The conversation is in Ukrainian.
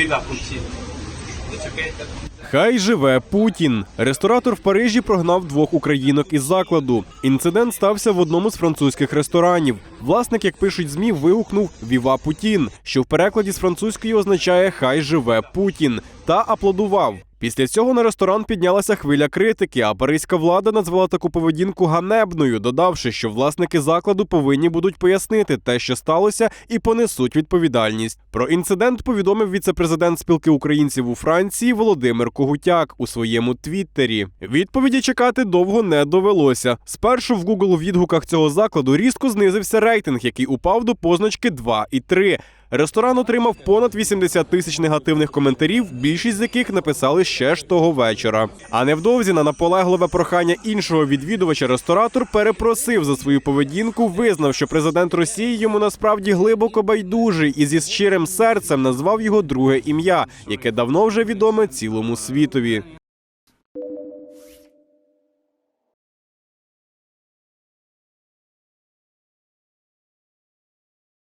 Viva Putin. Хай живе Путін. Ресторатор в Парижі прогнав двох українок із закладу. Інцидент стався в одному з французьких ресторанів. Власник, як пишуть змі, вигукнув Віва Путін, що в перекладі з французької означає Хай живе Путін та аплодував. Після цього на ресторан піднялася хвиля критики, а паризька влада назвала таку поведінку ганебною, додавши, що власники закладу повинні будуть пояснити те, що сталося, і понесуть відповідальність. Про інцидент повідомив віцепрезидент спілки українців у Франції Володимир Когутяк у своєму твіттері. Відповіді чекати довго не довелося. Спершу в Google відгуках цього закладу різко знизився рейтинг, який упав до позначки 2 і 3. Ресторан отримав понад 80 тисяч негативних коментарів, більшість з яких написали ще ж того вечора. А невдовзі на наполегливе прохання іншого відвідувача ресторатор перепросив за свою поведінку, визнав, що президент Росії йому насправді глибоко байдужий і зі щирим серцем назвав його друге ім'я, яке давно вже відоме цілому світові.